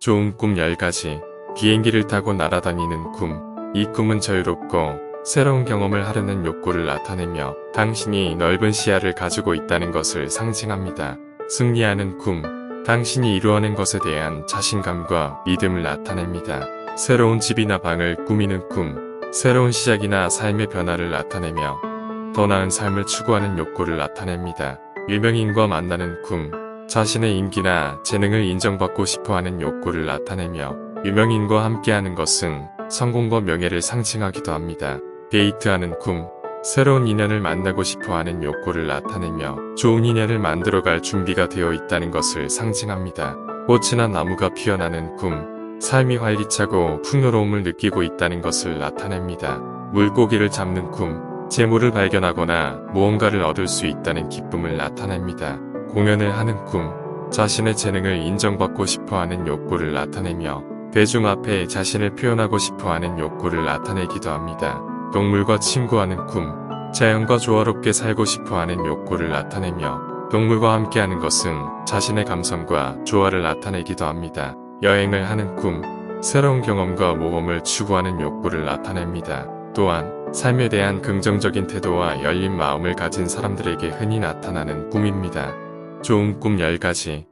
좋은 꿈 10가지. 비행기를 타고 날아다니는 꿈. 이 꿈은 자유롭고 새로운 경험을 하려는 욕구를 나타내며 당신이 넓은 시야를 가지고 있다는 것을 상징합니다. 승리하는 꿈. 당신이 이루어낸 것에 대한 자신감과 믿음을 나타냅니다. 새로운 집이나 방을 꾸미는 꿈. 새로운 시작이나 삶의 변화를 나타내며 더 나은 삶을 추구하는 욕구를 나타냅니다. 유명인과 만나는 꿈. 자신의 인기나 재능을 인정받고 싶어 하는 욕구를 나타내며 유명인과 함께하는 것은 성공과 명예를 상징하기도 합니다. 데이트하는 꿈. 새로운 인연을 만나고 싶어 하는 욕구를 나타내며 좋은 인연을 만들어갈 준비가 되어 있다는 것을 상징합니다. 꽃이나 나무가 피어나는 꿈. 삶이 활기차고 풍요로움을 느끼고 있다는 것을 나타냅니다. 물고기를 잡는 꿈. 재물을 발견하거나 무언가를 얻을 수 있다는 기쁨을 나타냅니다. 공연을 하는 꿈. 자신의 재능을 인정받고 싶어 하는 욕구를 나타내며 대중 앞에 자신을 표현하고 싶어 하는 욕구를 나타내기도 합니다. 동물과 친구하는 꿈. 자연과 조화롭게 살고 싶어 하는 욕구를 나타내며 동물과 함께하는 것은 자신의 감성과 조화를 나타내기도 합니다. 여행을 하는 꿈. 새로운 경험과 모험을 추구하는 욕구를 나타냅니다. 또한 삶에 대한 긍정적인 태도와 열린 마음을 가진 사람들에게 흔히 나타나는 꿈입니다. 좋은 꿈 10가지.